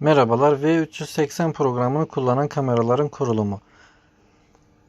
Merhabalar V380 programını kullanan kameraların kurulumu.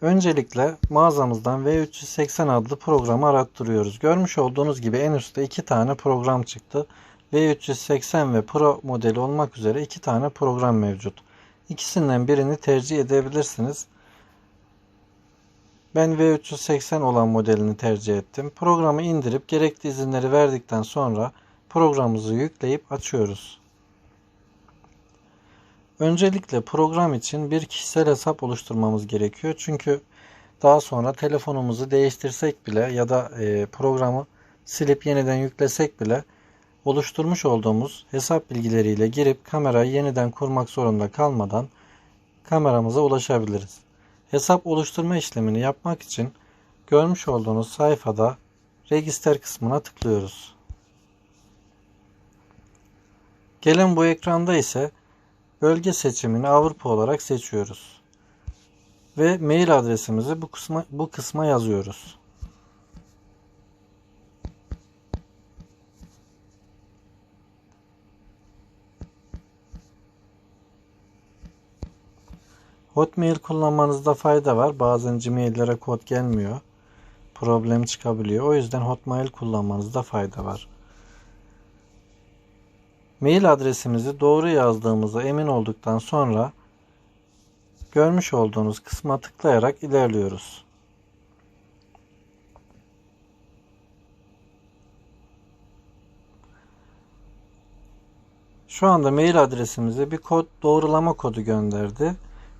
Öncelikle mağazamızdan V380 adlı programı arattırıyoruz. Görmüş olduğunuz gibi en üstte iki tane program çıktı. V380 ve Pro modeli olmak üzere iki tane program mevcut. İkisinden birini tercih edebilirsiniz. Ben V380 olan modelini tercih ettim. Programı indirip gerekli izinleri verdikten sonra programımızı yükleyip açıyoruz. Öncelikle program için bir kişisel hesap oluşturmamız gerekiyor. Çünkü daha sonra telefonumuzu değiştirsek bile ya da e, programı silip yeniden yüklesek bile oluşturmuş olduğumuz hesap bilgileriyle girip kamerayı yeniden kurmak zorunda kalmadan kameramıza ulaşabiliriz. Hesap oluşturma işlemini yapmak için görmüş olduğunuz sayfada register kısmına tıklıyoruz. Gelen bu ekranda ise bölge seçimini Avrupa olarak seçiyoruz. Ve mail adresimizi bu kısma, bu kısma yazıyoruz. Hotmail kullanmanızda fayda var. Bazen Gmail'lere kod gelmiyor. Problem çıkabiliyor. O yüzden Hotmail kullanmanızda fayda var. Mail adresimizi doğru yazdığımıza emin olduktan sonra görmüş olduğunuz kısma tıklayarak ilerliyoruz. Şu anda mail adresimize bir kod doğrulama kodu gönderdi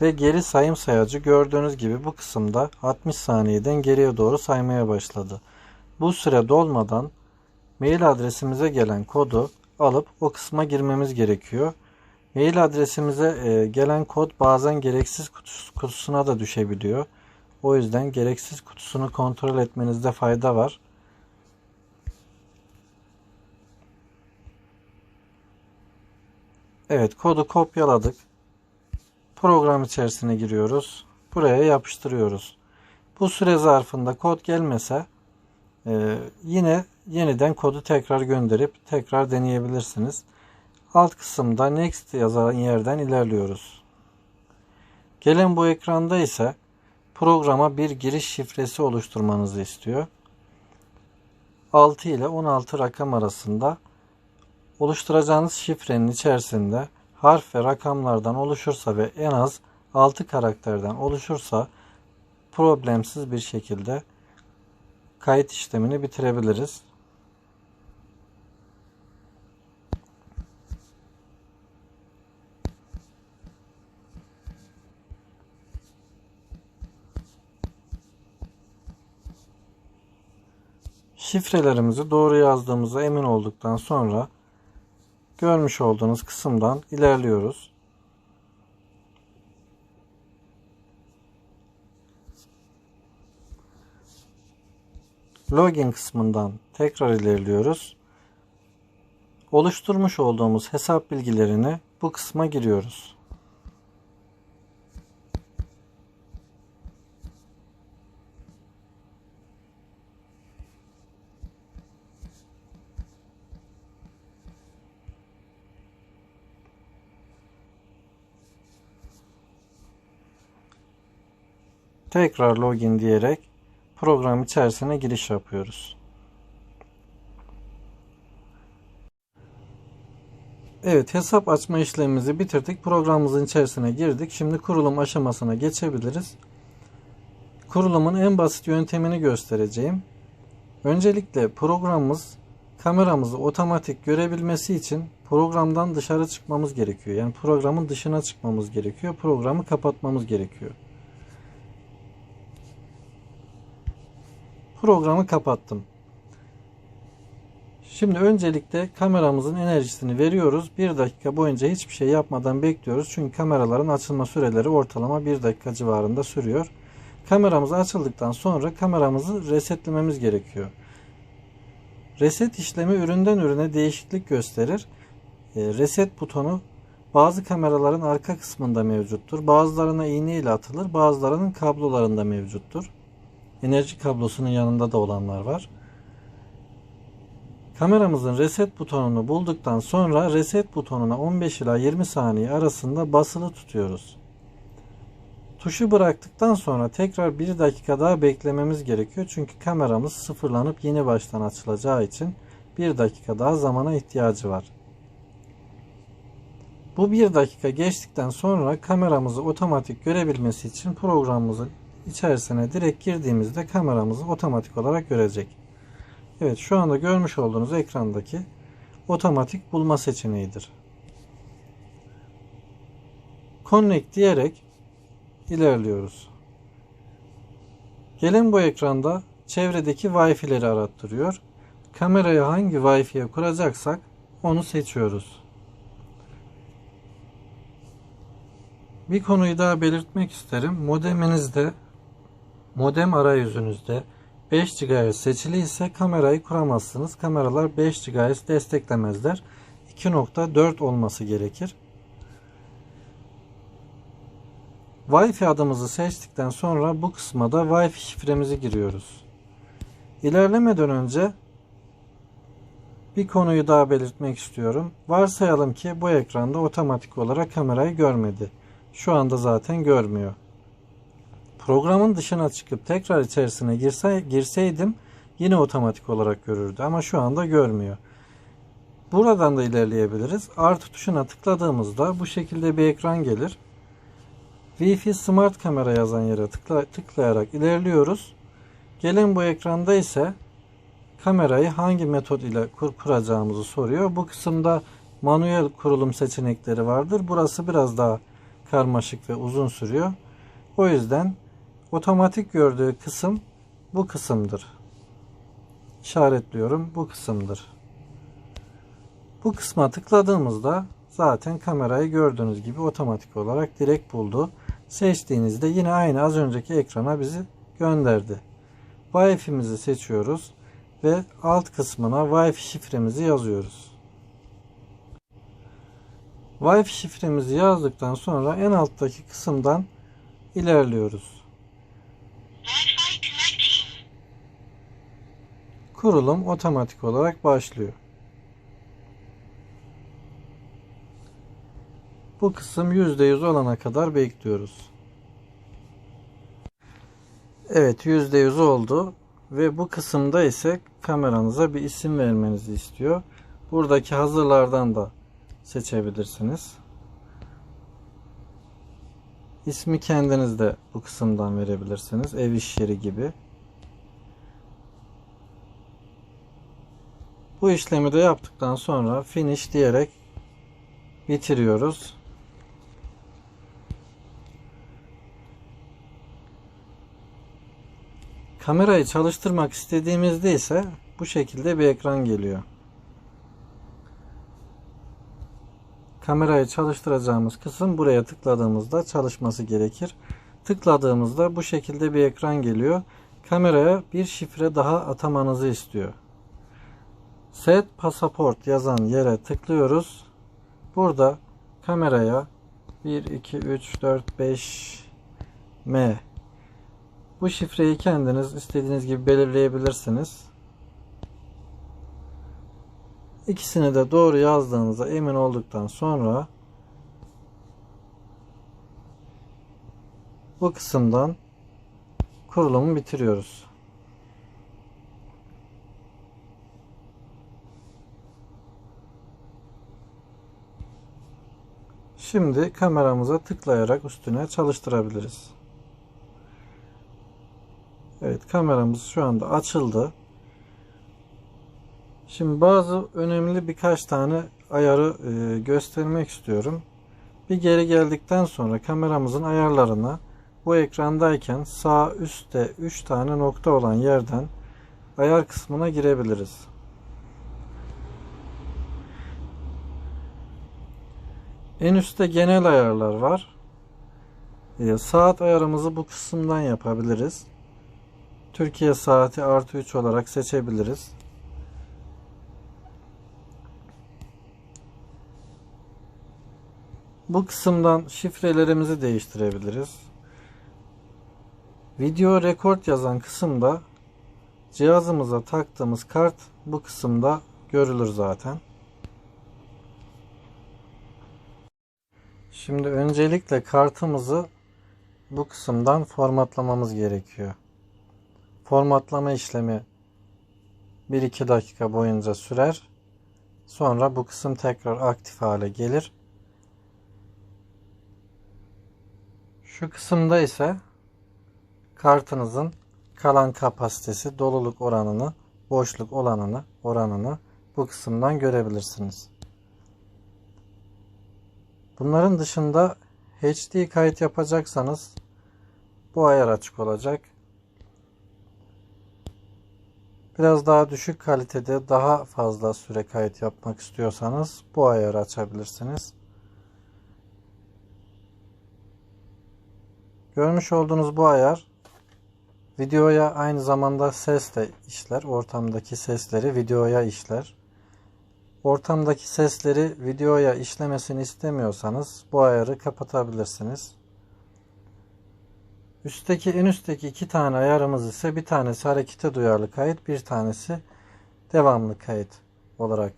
ve geri sayım sayacı gördüğünüz gibi bu kısımda 60 saniyeden geriye doğru saymaya başladı. Bu süre dolmadan mail adresimize gelen kodu alıp o kısma girmemiz gerekiyor. Mail adresimize e, gelen kod bazen gereksiz kutusuna da düşebiliyor. O yüzden gereksiz kutusunu kontrol etmenizde fayda var. Evet kodu kopyaladık. Program içerisine giriyoruz. Buraya yapıştırıyoruz. Bu süre zarfında kod gelmese e, yine yeniden kodu tekrar gönderip tekrar deneyebilirsiniz. Alt kısımda next yazan yerden ilerliyoruz. Gelen bu ekranda ise programa bir giriş şifresi oluşturmanızı istiyor. 6 ile 16 rakam arasında oluşturacağınız şifrenin içerisinde harf ve rakamlardan oluşursa ve en az 6 karakterden oluşursa problemsiz bir şekilde kayıt işlemini bitirebiliriz. Şifrelerimizi doğru yazdığımıza emin olduktan sonra görmüş olduğunuz kısımdan ilerliyoruz. Login kısmından tekrar ilerliyoruz. Oluşturmuş olduğumuz hesap bilgilerini bu kısma giriyoruz. Tekrar login diyerek program içerisine giriş yapıyoruz. Evet hesap açma işlemimizi bitirdik. Programımızın içerisine girdik. Şimdi kurulum aşamasına geçebiliriz. Kurulumun en basit yöntemini göstereceğim. Öncelikle programımız kameramızı otomatik görebilmesi için programdan dışarı çıkmamız gerekiyor. Yani programın dışına çıkmamız gerekiyor. Programı kapatmamız gerekiyor. Programı kapattım. Şimdi öncelikle kameramızın enerjisini veriyoruz. 1 dakika boyunca hiçbir şey yapmadan bekliyoruz. Çünkü kameraların açılma süreleri ortalama 1 dakika civarında sürüyor. Kameramız açıldıktan sonra kameramızı resetlememiz gerekiyor. Reset işlemi üründen ürüne değişiklik gösterir. Ee, reset butonu bazı kameraların arka kısmında mevcuttur. Bazılarına iğne ile atılır, bazılarının kablolarında mevcuttur. Enerji kablosunun yanında da olanlar var. Kameramızın reset butonunu bulduktan sonra reset butonuna 15 ila 20 saniye arasında basılı tutuyoruz. Tuşu bıraktıktan sonra tekrar 1 dakika daha beklememiz gerekiyor. Çünkü kameramız sıfırlanıp yeni baştan açılacağı için 1 dakika daha zamana ihtiyacı var. Bu 1 dakika geçtikten sonra kameramızı otomatik görebilmesi için programımızın içerisine direkt girdiğimizde kameramızı otomatik olarak görecek. Evet şu anda görmüş olduğunuz ekrandaki otomatik bulma seçeneğidir. Connect diyerek ilerliyoruz. Gelin bu ekranda çevredeki Wi-Fi'leri arattırıyor. Kamerayı hangi Wi-Fi'ye kuracaksak onu seçiyoruz. Bir konuyu daha belirtmek isterim. Modeminizde modem arayüzünüzde 5 GHz seçili ise kamerayı kuramazsınız. Kameralar 5 GHz desteklemezler. 2.4 olması gerekir. Wi-Fi adımızı seçtikten sonra bu kısma da Wi-Fi şifremizi giriyoruz. İlerlemeden önce bir konuyu daha belirtmek istiyorum. Varsayalım ki bu ekranda otomatik olarak kamerayı görmedi. Şu anda zaten görmüyor. Programın dışına çıkıp tekrar içerisine girse, girseydim yine otomatik olarak görürdü ama şu anda görmüyor. Buradan da ilerleyebiliriz. Artı tuşuna tıkladığımızda bu şekilde bir ekran gelir. Wi-Fi Smart Kamera yazan yere tıkla, tıklayarak ilerliyoruz. Gelen bu ekranda ise kamerayı hangi metot ile kur, kuracağımızı soruyor. Bu kısımda manuel kurulum seçenekleri vardır. Burası biraz daha karmaşık ve uzun sürüyor. O yüzden otomatik gördüğü kısım bu kısımdır. İşaretliyorum. Bu kısımdır. Bu kısma tıkladığımızda zaten kamerayı gördüğünüz gibi otomatik olarak direkt buldu. Seçtiğinizde yine aynı az önceki ekrana bizi gönderdi. Wi-Fi'mizi seçiyoruz ve alt kısmına Wi-Fi şifremizi yazıyoruz. Wi-Fi şifremizi yazdıktan sonra en alttaki kısımdan ilerliyoruz. Kurulum otomatik olarak başlıyor. Bu kısım %100 olana kadar bekliyoruz. Evet %100 oldu ve bu kısımda ise kameranıza bir isim vermenizi istiyor. Buradaki hazırlardan da seçebilirsiniz. İsmi kendiniz de bu kısımdan verebilirsiniz. Ev iş yeri gibi. Bu işlemi de yaptıktan sonra finish diyerek bitiriyoruz. Kamerayı çalıştırmak istediğimizde ise bu şekilde bir ekran geliyor. Kamerayı çalıştıracağımız kısım buraya tıkladığımızda çalışması gerekir. Tıkladığımızda bu şekilde bir ekran geliyor. Kameraya bir şifre daha atamanızı istiyor. Set pasaport yazan yere tıklıyoruz. Burada kameraya 1 2 3 4 5 M bu şifreyi kendiniz istediğiniz gibi belirleyebilirsiniz. İkisini de doğru yazdığınıza emin olduktan sonra bu kısımdan kurulumu bitiriyoruz. Şimdi kameramıza tıklayarak üstüne çalıştırabiliriz. Evet kameramız şu anda açıldı. Şimdi bazı önemli birkaç tane ayarı e, göstermek istiyorum. Bir geri geldikten sonra kameramızın ayarlarına bu ekrandayken sağ üstte 3 tane nokta olan yerden ayar kısmına girebiliriz. En üstte genel ayarlar var. E, saat ayarımızı bu kısımdan yapabiliriz. Türkiye saati artı 3 olarak seçebiliriz. Bu kısımdan şifrelerimizi değiştirebiliriz. Video rekord yazan kısımda cihazımıza taktığımız kart bu kısımda görülür zaten. Şimdi öncelikle kartımızı bu kısımdan formatlamamız gerekiyor. Formatlama işlemi 1-2 dakika boyunca sürer. Sonra bu kısım tekrar aktif hale gelir. Şu kısımda ise kartınızın kalan kapasitesi, doluluk oranını, boşluk olanını, oranını bu kısımdan görebilirsiniz. Bunların dışında HD kayıt yapacaksanız bu ayar açık olacak. Biraz daha düşük kalitede daha fazla süre kayıt yapmak istiyorsanız bu ayarı açabilirsiniz. Görmüş olduğunuz bu ayar videoya aynı zamanda ses de işler. Ortamdaki sesleri videoya işler. Ortamdaki sesleri videoya işlemesini istemiyorsanız bu ayarı kapatabilirsiniz. Üstteki en üstteki iki tane ayarımız ise bir tanesi harekete duyarlı kayıt, bir tanesi devamlı kayıt olarak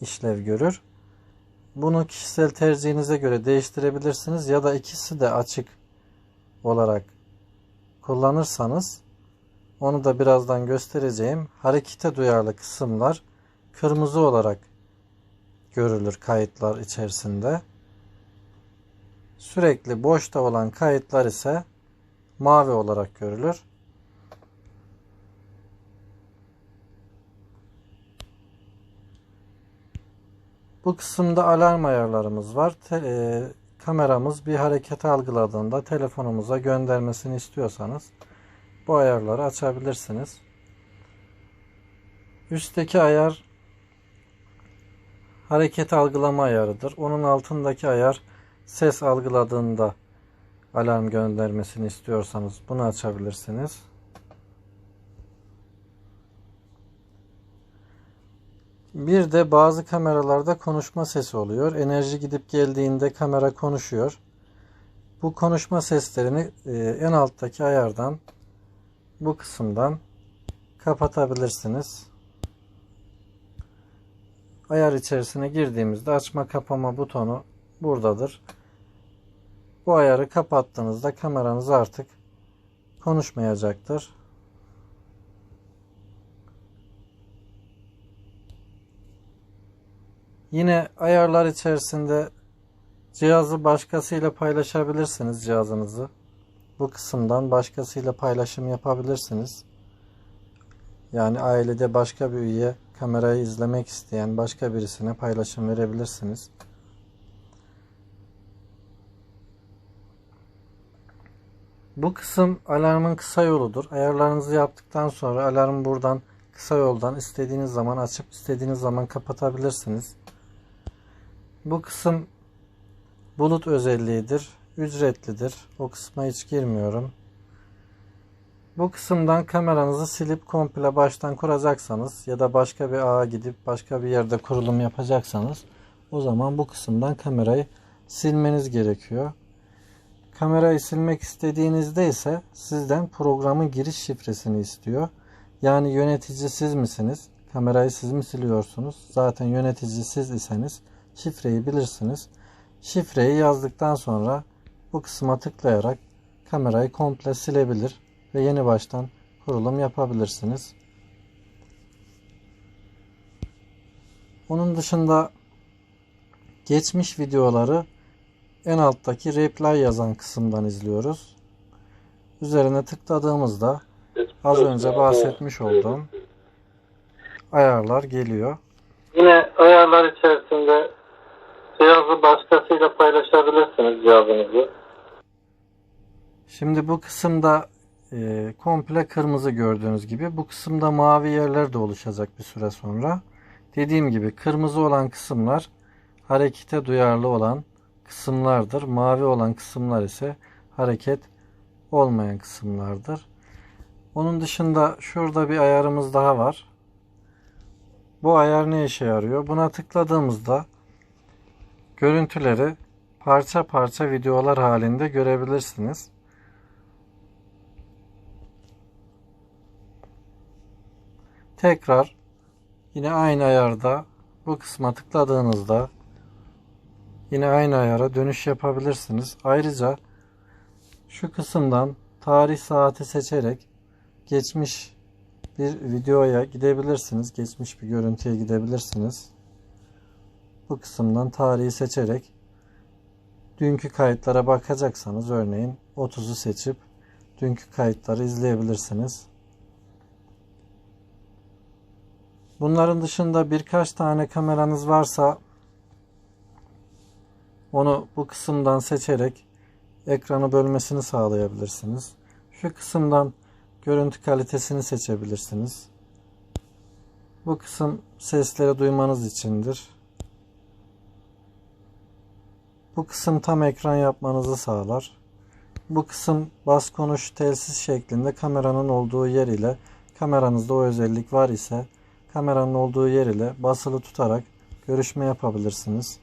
işlev görür. Bunu kişisel tercihinize göre değiştirebilirsiniz ya da ikisi de açık olarak kullanırsanız onu da birazdan göstereceğim. Harekete duyarlı kısımlar kırmızı olarak görülür kayıtlar içerisinde. Sürekli boşta olan kayıtlar ise mavi olarak görülür. Bu kısımda alarm ayarlarımız var. Te, e, kameramız bir hareket algıladığında telefonumuza göndermesini istiyorsanız bu ayarları açabilirsiniz. Üstteki ayar hareket algılama ayarıdır. Onun altındaki ayar ses algıladığında alarm göndermesini istiyorsanız bunu açabilirsiniz. Bir de bazı kameralarda konuşma sesi oluyor. Enerji gidip geldiğinde kamera konuşuyor. Bu konuşma seslerini e, en alttaki ayardan bu kısımdan kapatabilirsiniz. Ayar içerisine girdiğimizde açma kapama butonu buradadır. Bu ayarı kapattığınızda kameranız artık konuşmayacaktır. Yine ayarlar içerisinde cihazı başkasıyla paylaşabilirsiniz cihazınızı. Bu kısımdan başkasıyla paylaşım yapabilirsiniz. Yani ailede başka bir üye kamerayı izlemek isteyen başka birisine paylaşım verebilirsiniz. Bu kısım alarmın kısa yoludur. Ayarlarınızı yaptıktan sonra alarmı buradan kısa yoldan istediğiniz zaman açıp istediğiniz zaman kapatabilirsiniz. Bu kısım bulut özelliğidir. Ücretlidir. O kısma hiç girmiyorum. Bu kısımdan kameranızı silip komple baştan kuracaksanız ya da başka bir ağa gidip başka bir yerde kurulum yapacaksanız o zaman bu kısımdan kamerayı silmeniz gerekiyor. Kamerayı silmek istediğinizde ise sizden programın giriş şifresini istiyor. Yani yönetici siz misiniz? Kamerayı siz mi siliyorsunuz? Zaten yönetici siz iseniz şifreyi bilirsiniz. Şifreyi yazdıktan sonra bu kısma tıklayarak kamerayı komple silebilir ve yeni baştan kurulum yapabilirsiniz. Onun dışında geçmiş videoları en alttaki reply yazan kısımdan izliyoruz. Üzerine tıkladığımızda az önce bahsetmiş olduğum ayarlar geliyor. Yine ayarlar içerisinde cihazı başkasıyla paylaşabilirsiniz cihazınızı. Şimdi bu kısımda e, komple kırmızı gördüğünüz gibi. Bu kısımda mavi yerler de oluşacak bir süre sonra. Dediğim gibi kırmızı olan kısımlar harekete duyarlı olan kısımlardır. Mavi olan kısımlar ise hareket olmayan kısımlardır. Onun dışında şurada bir ayarımız daha var. Bu ayar ne işe yarıyor? Buna tıkladığımızda görüntüleri parça parça videolar halinde görebilirsiniz. Tekrar Yine aynı ayarda bu kısma tıkladığınızda yine aynı ayara dönüş yapabilirsiniz. Ayrıca şu kısımdan tarih saati seçerek geçmiş bir videoya gidebilirsiniz. Geçmiş bir görüntüye gidebilirsiniz. Bu kısımdan tarihi seçerek dünkü kayıtlara bakacaksanız örneğin 30'u seçip dünkü kayıtları izleyebilirsiniz. Bunların dışında birkaç tane kameranız varsa onu bu kısımdan seçerek ekranı bölmesini sağlayabilirsiniz. Şu kısımdan görüntü kalitesini seçebilirsiniz. Bu kısım sesleri duymanız içindir. Bu kısım tam ekran yapmanızı sağlar. Bu kısım bas konuş telsiz şeklinde kameranın olduğu yer ile kameranızda o özellik var ise kameranın olduğu yer ile basılı tutarak görüşme yapabilirsiniz.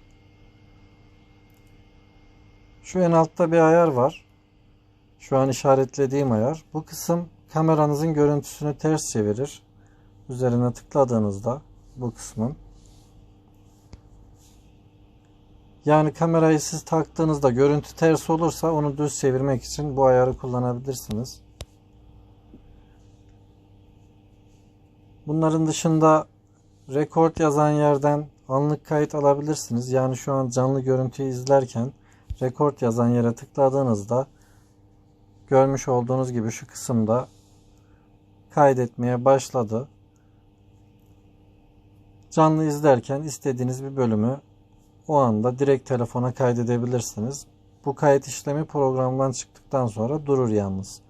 Şu en altta bir ayar var. Şu an işaretlediğim ayar. Bu kısım kameranızın görüntüsünü ters çevirir. Üzerine tıkladığınızda bu kısmın yani kamerayı siz taktığınızda görüntü ters olursa onu düz çevirmek için bu ayarı kullanabilirsiniz. Bunların dışında rekord yazan yerden anlık kayıt alabilirsiniz. Yani şu an canlı görüntüyü izlerken rekord yazan yere tıkladığınızda görmüş olduğunuz gibi şu kısımda kaydetmeye başladı. Canlı izlerken istediğiniz bir bölümü o anda direkt telefona kaydedebilirsiniz. Bu kayıt işlemi programdan çıktıktan sonra durur yalnız.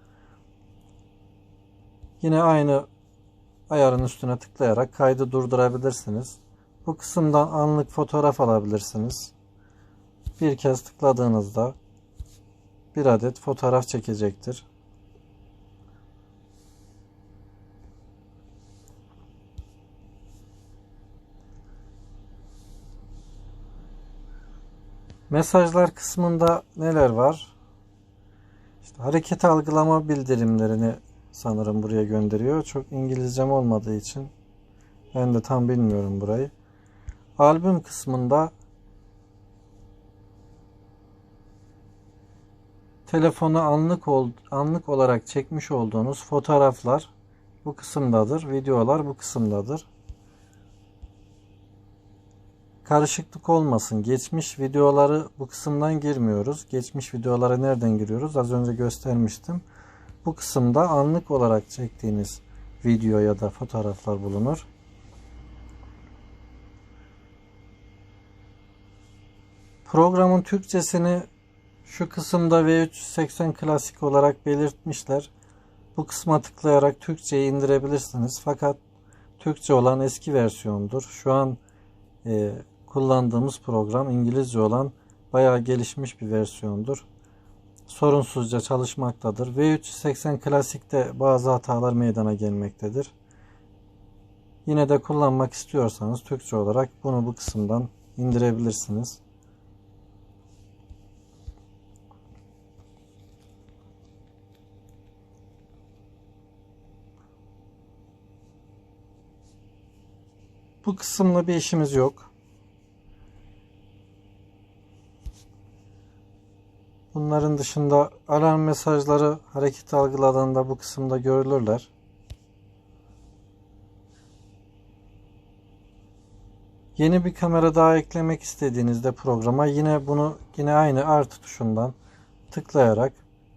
Yine aynı ayarın üstüne tıklayarak kaydı durdurabilirsiniz. Bu kısımdan anlık fotoğraf alabilirsiniz. Bir kez tıkladığınızda bir adet fotoğraf çekecektir. Mesajlar kısmında neler var? İşte hareket algılama bildirimlerini sanırım buraya gönderiyor. Çok İngilizcem olmadığı için ben de tam bilmiyorum burayı. Albüm kısmında telefona anlık ol, anlık olarak çekmiş olduğunuz fotoğraflar bu kısımdadır. Videolar bu kısımdadır. Karışıklık olmasın. Geçmiş videoları bu kısımdan girmiyoruz. Geçmiş videolara nereden giriyoruz? Az önce göstermiştim. Bu kısımda anlık olarak çektiğiniz video ya da fotoğraflar bulunur. Programın Türkçesini şu kısımda V380 klasik olarak belirtmişler. Bu kısma tıklayarak Türkçeyi indirebilirsiniz. Fakat Türkçe olan eski versiyondur. Şu an e, kullandığımız program İngilizce olan bayağı gelişmiş bir versiyondur. Sorunsuzca çalışmaktadır. V380 klasikte bazı hatalar meydana gelmektedir. Yine de kullanmak istiyorsanız Türkçe olarak bunu bu kısımdan indirebilirsiniz. Bu kısımla bir işimiz yok. Bunların dışında alarm mesajları hareket algıladığında bu kısımda görülürler. Yeni bir kamera daha eklemek istediğinizde programa yine bunu yine aynı artı tuşundan tıklayarak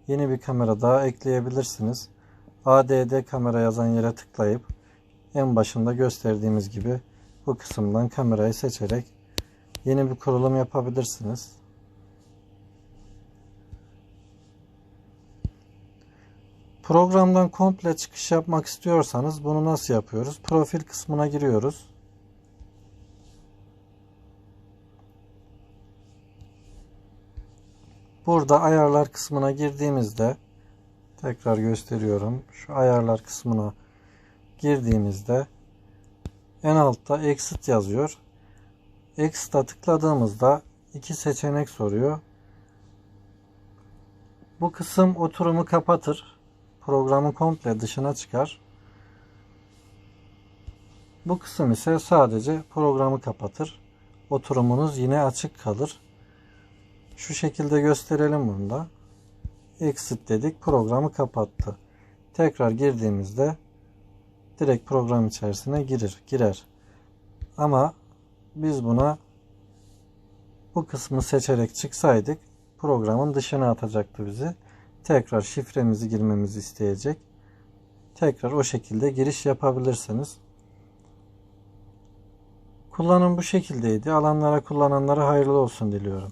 yeni bir kamera daha ekleyebilirsiniz. ADD kamera yazan yere tıklayıp en başında gösterdiğimiz gibi bu kısımdan kamerayı seçerek yeni bir kurulum yapabilirsiniz. Programdan komple çıkış yapmak istiyorsanız bunu nasıl yapıyoruz? Profil kısmına giriyoruz. Burada ayarlar kısmına girdiğimizde tekrar gösteriyorum. Şu ayarlar kısmına girdiğimizde en altta exit yazıyor. Exit'a tıkladığımızda iki seçenek soruyor. Bu kısım oturumu kapatır. Programı komple dışına çıkar. Bu kısım ise sadece programı kapatır. Oturumunuz yine açık kalır. Şu şekilde gösterelim bunu da. Exit dedik. Programı kapattı. Tekrar girdiğimizde direkt program içerisine girir, girer. Ama biz buna bu kısmı seçerek çıksaydık programın dışına atacaktı bizi. Tekrar şifremizi girmemizi isteyecek. Tekrar o şekilde giriş yapabilirsiniz. Kullanım bu şekildeydi. Alanlara kullananlara hayırlı olsun diliyorum.